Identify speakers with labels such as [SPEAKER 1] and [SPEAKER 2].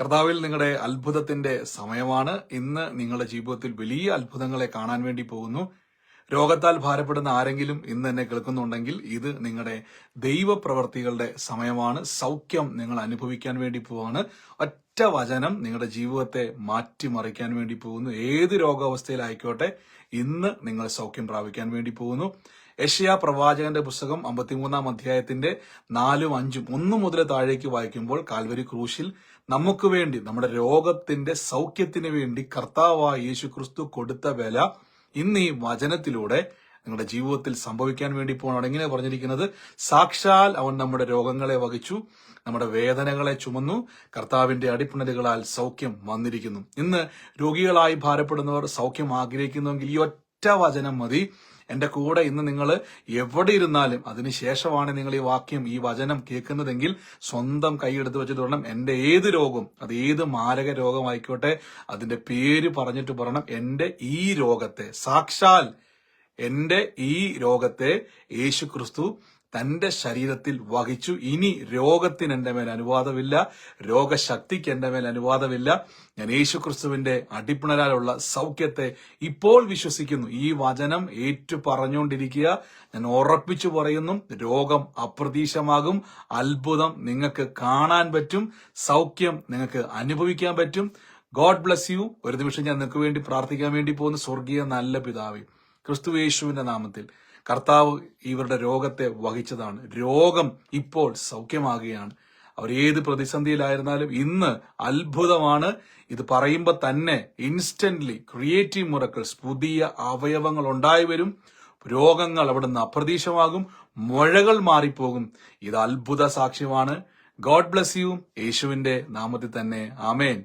[SPEAKER 1] കർത്താവിൽ നിങ്ങളുടെ അത്ഭുതത്തിന്റെ സമയമാണ്. ഇന്ന് നിങ്ങളുടെ ജീവിതത്തിൽ വലിയ അത്ഭുതങ്ങളെ കാണാൻ വേണ്ടി പോകുന്നു. രോഗത്താൽ ഭാരപ്പെടുന്ന ആരെങ്കിലും ഇന്ന് എന്നെ കേൾക്കുന്നുണ്ടെങ്കിൽ ഇത് നിങ്ങളുടെ ദൈവപ്രവർത്തികളുടെ സമയമാണ്. സൗഖ്യം നിങ്ങൾ അനുഭവിക്കാൻ വേണ്ടി പോവാണ്. ഒറ്റ വചനം നിങ്ങളുടെ ജീവിതത്തെ മാറ്റിമറിക്കാൻ വേണ്ടി പോകുന്നു. ഏത് രോഗാവസ്ഥയിലായിക്കോട്ടെ ഇന്ന് നിങ്ങൾ സൗഖ്യം പ്രാപിക്കാൻ വേണ്ടി പോകുന്നു. യഷ്യ പ്രവാചകന്റെ പുസ്തകം അമ്പത്തിമൂന്നാം അധ്യായത്തിന്റെ നാലും അഞ്ചും ഒന്നു മുതൽ താഴേക്ക് വായിക്കുമ്പോൾ കാൽവരി ക്രൂശിൽ നമുക്ക് വേണ്ടി നമ്മുടെ രോഗത്തിന്റെ സൗഖ്യത്തിന് വേണ്ടി കർത്താവായ യേശു ക്രിസ്തു കൊടുത്ത വില ഇന്ന് ഈ വചനത്തിലൂടെ നിങ്ങളുടെ ജീവിതത്തിൽ സംഭവിക്കാൻ വേണ്ടി പോകണം എങ്ങനെ പറഞ്ഞിരിക്കുന്നത് സാക്ഷാൽ അവൻ നമ്മുടെ രോഗങ്ങളെ വഹിച്ചു നമ്മുടെ വേദനകളെ ചുമന്നു കർത്താവിന്റെ അടിപ്പിണലുകളാൽ സൗഖ്യം വന്നിരിക്കുന്നു. ഇന്ന് രോഗികളായി ഭാരപ്പെടുന്നവർ സൗഖ്യം ആഗ്രഹിക്കുന്നുവെങ്കിൽ ഈ ഒറ്റ വചനം മതി. എന്റെ കൂടെ ഇന്ന് നിങ്ങൾ എവിടെ ഇരുന്നാലും അതിനുശേഷമാണ് നിങ്ങൾ ഈ വാക്യം ഈ വചനം കേൾക്കുന്നതെങ്കിൽ സ്വന്തം കൈയെടുത്ത് വെച്ച് തുടരണം. എന്റെ ഏത് രോഗം അത് ഏത് മാരക രോഗമായിക്കോട്ടെ അതിന്റെ പേര് പറഞ്ഞിട്ട് പറയണം. എന്റെ ഈ രോഗത്തെ സാക്ഷാൽ എന്റെ ഈ രോഗത്തെ യേശു ക്രിസ്തു തന്റെ ശരീരത്തിൽ വഹിച്ചു. ഇനി രോഗത്തിന് എന്റെ മേൽ അനുവാദമില്ല. രോഗശക്തിക്ക് എന്റെ മേൽ അനുവാദമില്ല. ഞാൻ യേശുക്രിസ്തുവിന്റെ അടിപ്പിണരാലുള്ള സൗഖ്യത്തെ ഇപ്പോൾ വിശ്വസിക്കുന്നു. ഈ വചനം ഏറ്റു പറഞ്ഞുകൊണ്ടിരിക്കുക ഞാൻ ഉറപ്പിച്ചു പറയുന്നു രോഗം അപ്രതീക്ഷമാകും അത്ഭുതം നിങ്ങൾക്ക് കാണാൻ പറ്റും. സൗഖ്യം നിങ്ങൾക്ക് അനുഭവിക്കാൻ പറ്റും. God bless you. ഒരു നിമിഷം ഞാൻ നിങ്ങൾക്ക് വേണ്ടി പ്രാർത്ഥിക്കാൻ വേണ്ടി പോകുന്ന. സ്വർഗീയ നല്ല പിതാവി ക്രിസ്തു യേശുവിന്റെ നാമത്തിൽ കർത്താവ് ഇവരുടെ രോഗത്തെ വഹിച്ചതാണ്. രോഗം ഇപ്പോൾ സൗഖ്യമാകുകയാണ്. അവർ ഏത് പ്രതിസന്ധിയിലായിരുന്നാലും ഇന്ന് അത്ഭുതമാണ്. ഇത് പറയുമ്പോൾ തന്നെ ഇൻസ്റ്റന്റ്ലി ക്രിയേറ്റീവ് മുറക്കൾ പുതിയ അവയവങ്ങൾ ഉണ്ടായി വരും. രോഗങ്ങൾ അവിടുന്ന് അപ്രതീക്ഷമാകും മുഴകൾ മാറിപ്പോകും. ഇത് അത്ഭുത സാക്ഷ്യമാണ്. ഗോഡ് ബ്ലസ് യു യേശുവിന്റെ നാമത്തിൽ തന്നെ. ആമേൻ.